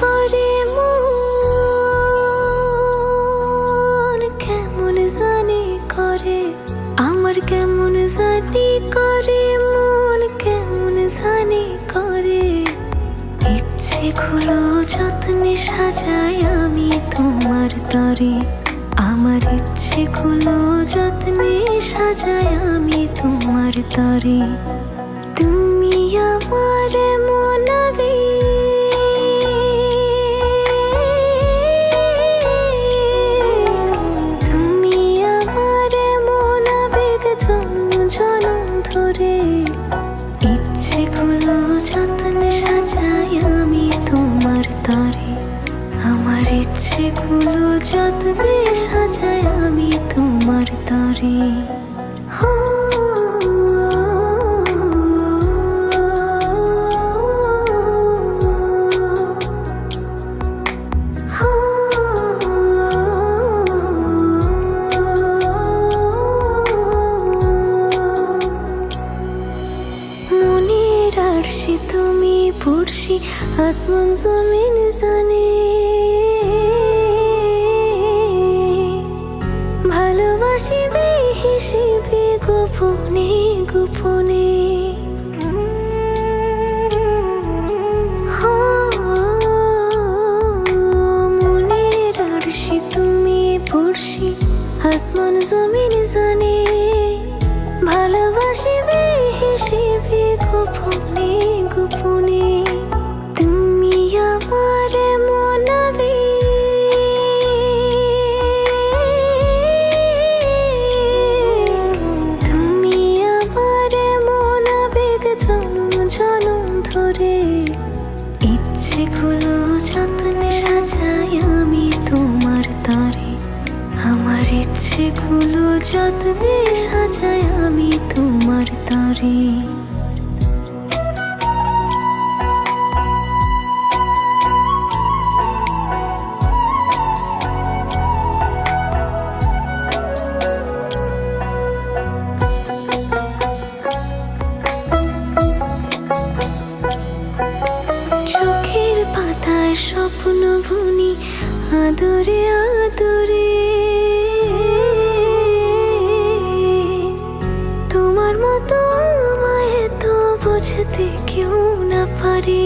করে কেমন জানি করে, আমার কেমন জানি করে, মন কেমন জানি করে। ইচ্ছে যত্নে সাজাই আমি তোমার তরে, আমার ইচ্ছে খুলো যত্নে সাজাই আমি তোমার তরে। তুমি আমার মন যত্নে সাজাই আমি তোমার তরে। তুমি পড়শি আসমান জমিন জানে। ভালোবাসি হিসেবে গোপনে গোপনে। মনের আরশি তুমি পড়শি আসমান জমিন জানে। ভালোবাসিবে হিসেবে গোপনে। ইচ্ছে গুলো যত্নে সাজাই আমি তোমার তরে। আমার ইচ্ছেগুলো যত্নে সাজাই আমি তোমার তরে। পাতায় স্বপ্ন ভুনি আদরে আদরে। তোমার মতো আমায় তো বুঝতে কেউ না পারে।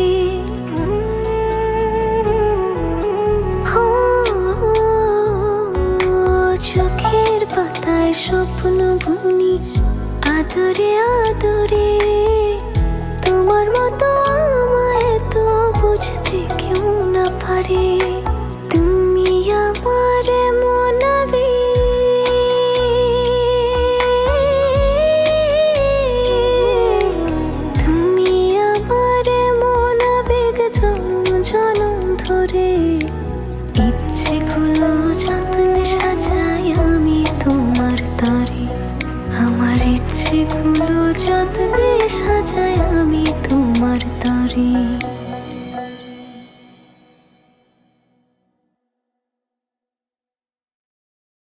চোখের পাতায় স্বপ্ন ভুনি আদরে আদরে। তুমি আমার ধরে। ইচ্ছে গুলো যত্নে সাজাই আমি তোমার তরে। আমার ইচ্ছে গুলো যত্নে সাজাই আমি তোমার তরে।